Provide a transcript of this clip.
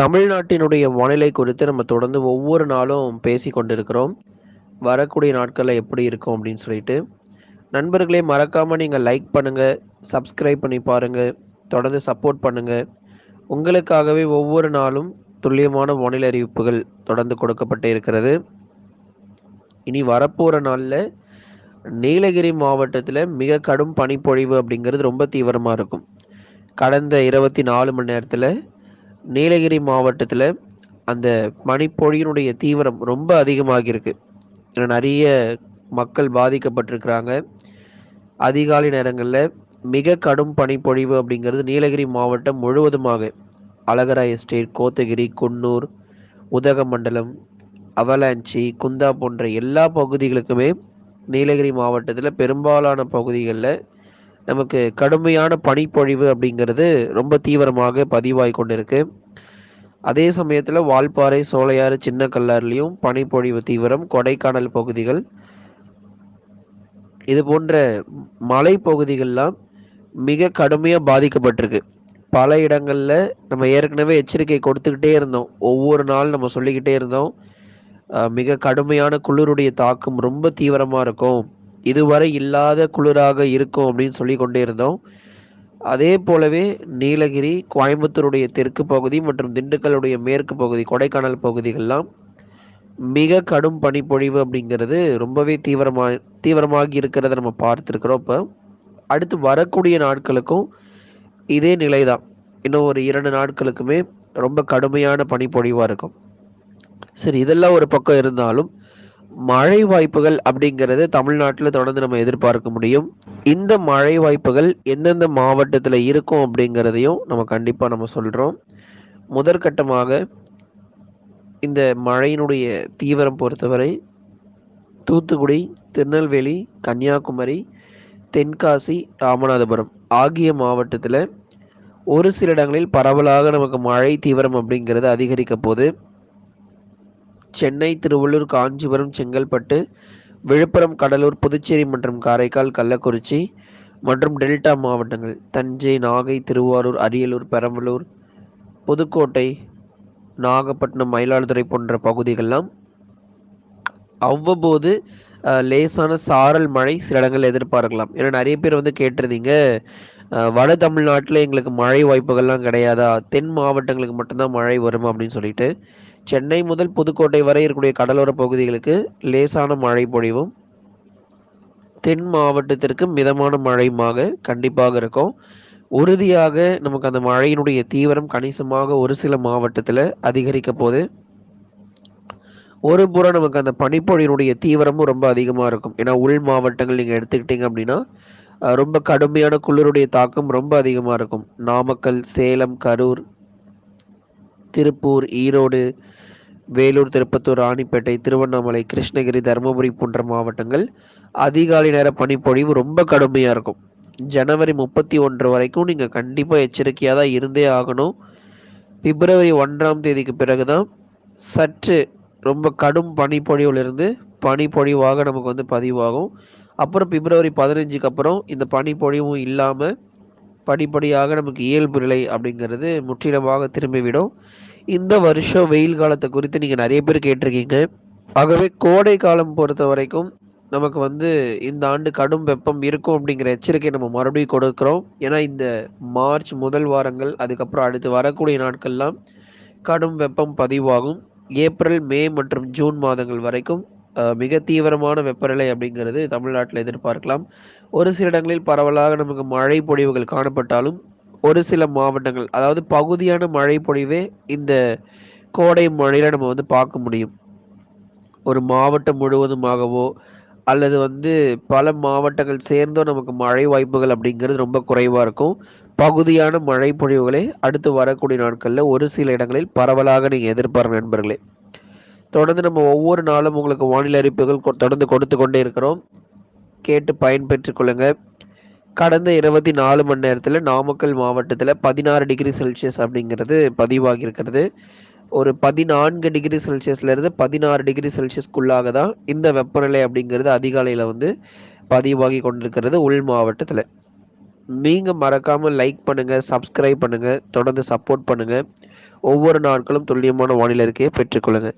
தமிழ்நாட்டினுடைய வானிலை குறித்து நம்ம தொடர்ந்து ஒவ்வொரு நாளும் பேசி கொண்டிருக்கிறோம். வரக்கூடிய நாட்களில் எப்படி இருக்கும் அப்படின்னு சொல்லிட்டு. நண்பர்களே மறக்காமல் நீங்கள் லைக் பண்ணுங்கள் சப்ஸ்கிரைப் பண்ணி பாருங்கள் தொடர்ந்து சப்போர்ட் பண்ணுங்கள் உங்களுக்காகவே ஒவ்வொரு நாளும் துல்லியமான வானிலை அறிவிப்புகள் தொடர்ந்து கொடுக்கப்பட்டு இருக்கிறது. இனி வரப்போகிற நாளில் நீலகிரி மாவட்டத்தில் மிக கடும் பனிப்பொழிவு அப்படிங்கிறது ரொம்ப தீவிரமாக இருக்கும். கடந்த 24 மணி நேரத்தில் நீலகிரி மாவட்டத்தில் அந்த பனிப்பொழியினுடைய தீவிரம் ரொம்ப அதிகமாகியிருக்கு. ஏன்னா நிறைய மக்கள் பாதிக்கப்பட்டிருக்கிறாங்க. அதிகாலை நேரங்களில் மிக கடும் பனிப்பொழிவு அப்படிங்கிறது நீலகிரி மாவட்டம் முழுவதுமாக அழகரா எஸ்டேட், கோத்தகிரி, குன்னூர், உதகமண்டலம், அவலாஞ்சி, குந்தா போன்ற எல்லா பகுதிகளுக்குமே நீலகிரி மாவட்டத்தில் பெரும்பாலான பகுதிகளில் நமக்கு கடுமையான பனிப்பொழிவு அப்படிங்கிறது ரொம்ப தீவிரமாக பதிவாய் கொண்டிருக்கு. அதே சமயத்தில் வால்பாறை, சோலையாறு, சின்ன கல்லாறுலயும் பனிப்பொழிவு தீவிரம். கொடைக்கானல் பகுதிகள் இது போன்ற மலைப்பகுதிகள்லாம் மிக கடுமையாக பாதிக்கப்பட்டிருக்கு. பல இடங்களில் நம்ம ஏற்கனவே எச்சரிக்கை கொடுத்துக்கிட்டே இருந்தோம். ஒவ்வொரு நாள் நம்ம சொல்லிக்கிட்டே இருந்தோம். மிக கடுமையான குளிருடைய தாக்கம் ரொம்ப தீவிரமாக இருக்கும். இதுவரை இல்லாத குளிராக இருக்கும் அப்படின்னு சொல்லி கொண்டே இருந்தோம். அதே போலவே நீலகிரி, கோயம்புத்தூருடைய தெற்கு பகுதி மற்றும் திண்டுக்கல்லுடைய மேற்கு பகுதி, கொடைக்கானல் பகுதிகள்லாம் மிக கடும் பனிப்பொழிவு அப்படிங்கிறது ரொம்பவே தீவிரமா தீவிரமாகி இருக்கிறத நம்ம பார்த்துருக்குறோம் இப்போ அடுத்து வரக்கூடிய நாட்களுக்கும் இதே நிலை தான் இன்னும் ஒரு இரண்டு நாட்களுக்குமே ரொம்ப கடுமையான பனிப்பொழிவாக இருக்கும். சரி இதெல்லாம் ஒரு பக்கம் இருந்தாலும், மழை வாய்ப்புகள் அப்படிங்கிறது தமிழ்நாட்டில் தொடர்ந்து நம்ம எதிர்பார்க்க முடியும். இந்த மழை வாய்ப்புகள் எந்தெந்த மாவட்டத்தில் இருக்கும் அப்படிங்கிறதையும் நம்ம கண்டிப்பாக நம்ம சொல்கிறோம் முதற்கட்டமாக இந்த மழையினுடைய தீவிரம் பொறுத்தவரை தூத்துக்குடி, திருநெல்வேலி, கன்னியாகுமரி, தென்காசி, ராமநாதபுரம் ஆகிய மாவட்டத்தில் ஒரு சில இடங்களில் பரவலாக நமக்கு மழை தீவிரம் அப்படிங்கிறது அதிகரிக்கப் போது. சென்னை, திருவள்ளூர், காஞ்சிபுரம், செங்கல்பட்டு, விழுப்புரம், கடலூர், புதுச்சேரி மற்றும் காரைக்கால், கள்ளக்குறிச்சி மற்றும் டெல்டா மாவட்டங்கள் தஞ்சை, நாகை, திருவாரூர், அரியலூர், பெரம்பலூர், புதுக்கோட்டை, நாகப்பட்டினம், மயிலாடுதுறை போன்ற பகுதிகள்லாம் அவ்வப்போது லேசான சாரல் மழை சில இடங்கள் எதிர்பார்க்கலாம். ஏன்னா நிறைய பேர் வந்து கேட்டிருந்தீங்க, வட தமிழ்நாட்டில் எங்களுக்கு மழை வாய்ப்புகள்லாம் கிடையாதா? தென் மாவட்டங்களுக்கு மட்டும்தான் மழை வரும் அப்படின்னு சொல்லிட்டு. சென்னை முதல் புதுக்கோட்டை வரை இருக்கக்கூடிய கடலோர பகுதிகளுக்கு லேசான மழை பொழிவும், தென் மாவட்டத்திற்கு மிதமான மழையுமாக கண்டிப்பாக இருக்கும். உறுதியாக நமக்கு அந்த மழையினுடைய தீவிரம் கணிசமாக ஒரு சில மாவட்டத்தில் அதிகரிக்க போது. ஒருபுறம் நமக்கு அந்த பனிப்பொழியினுடைய தீவிரமும் ரொம்ப அதிகமாக இருக்கும். ஏன்னா உள் மாவட்டங்கள் நீங்கள் எடுத்துக்கிட்டீங்க அப்படின்னா, ரொம்ப கடுமையான குளிருடைய தாக்கம் ரொம்ப அதிகமாக இருக்கும். நாமக்கல், சேலம், கரூர், திருப்பூர், ஈரோடு, வேலூர், திருப்பத்தூர், ராணிப்பேட்டை, திருவண்ணாமலை, கிருஷ்ணகிரி, தருமபுரி போன்ற மாவட்டங்கள் அதிகாலை நேர பனிப்பொழிவு ரொம்ப கடுமையாக இருக்கும். ஜனவரி 31 வரைக்கும் நீங்கள் கண்டிப்பாக எச்சரிக்கையாக தான் இருந்தே ஆகணும். பிப்ரவரி ஒன்றாம் தேதிக்கு பிறகு தான் சற்று ரொம்ப கடும் பனிப்பொழிவிலிருந்து பனிப்பொழிவாக நமக்கு வந்து பதிவாகும். அப்புறம் பிப்ரவரி 15க்கு அப்புறம் இந்த பனிப்பொழிவும் இல்லாமல் படிப்படியாக நமக்கு இயல்பு நிலை அப்படிங்கிறது முற்றிலுமாக திரும்பிவிடும். இந்த வருஷம் வெயில் காலத்தை குறித்து நீங்கள் நிறைய பேர் கேட்டிருக்கீங்க. ஆகவே கோடை காலம் பொறுத்தவரைக்கும் நமக்கு வந்து இந்த ஆண்டு கடும் வெப்பம் இருக்கும் அப்படிங்கிற எச்சரிக்கை நம்ம மறுபடியும் கொடுக்குறோம் ஏன்னா இந்த மார்ச் முதல் வாரங்கள், அதுக்கப்புறம் அடுத்து வரக்கூடிய நாட்கள்லாம் கடும் வெப்பம் பதிவாகும். ஏப்ரல், மே மற்றும் ஜூன் மாதங்கள் வரைக்கும் மிக தீவிரமான வெப்பநிலை அப்படிங்கிறது தமிழ்நாட்டில் எதிர்பார்க்கலாம். ஒரு சில இடங்களில் பரவலாக நமக்கு மழை பொழிவுகள் காணப்பட்டாலும், ஒரு சில மாவட்டங்கள் அதாவது பகுதியான மழை பொழிவே இந்த கோடை மழையில நம்ம வந்து பார்க்க முடியும். ஒரு மாவட்டம் முழுவதுமாகவோ, அல்லது வந்து பல மாவட்டங்கள் சேர்ந்தோ நமக்கு மழை வாய்ப்புகள் அப்படிங்கிறது ரொம்ப குறைவாக இருக்கும். பகுதியான மழை பொழிவுகளை அடுத்து வரக்கூடிய நாட்களில் ஒரு சில இடங்களில் பரவலாக நீங்கள் எதிர்பாருங்க நண்பர்களே. தொடர்ந்து நம்ம ஒவ்வொரு நாளும் உங்களுக்கு வானிலை அறிவிப்புகள் கொ தொடர்ந்து கொடுத்து கொண்டே இருக்கிறோம். கேட்டு பயன்பெற்று கொள்ளுங்க. கடந்த 24 மணி நேரத்தில் நாமக்கல் மாவட்டத்தில் பதினாறு டிகிரி செல்சியஸ் அப்படிங்கிறது பதிவாகி இருக்கிறது. ஒரு 14 டிகிரி செல்சியஸ்லேருந்து 16 டிகிரி செல்சியஸ்க்குள்ளாக தான் இந்த வெப்பநிலை அப்படிங்கிறது அதிகாலையில் வந்து பதிவாகி கொண்டிருக்கிறது உள் மாவட்டத்தில் நீங்கள் மறக்காமல் லைக் பண்ணுங்கள் சப்ஸ்கிரைப் பண்ணுங்கள் தொடர்ந்து சப்போர்ட் பண்ணுங்கள் ஒவ்வொரு நாட்களும் துல்லியமான வானிலை இருக்கையை பெற்றுக்கொள்ளுங்கள்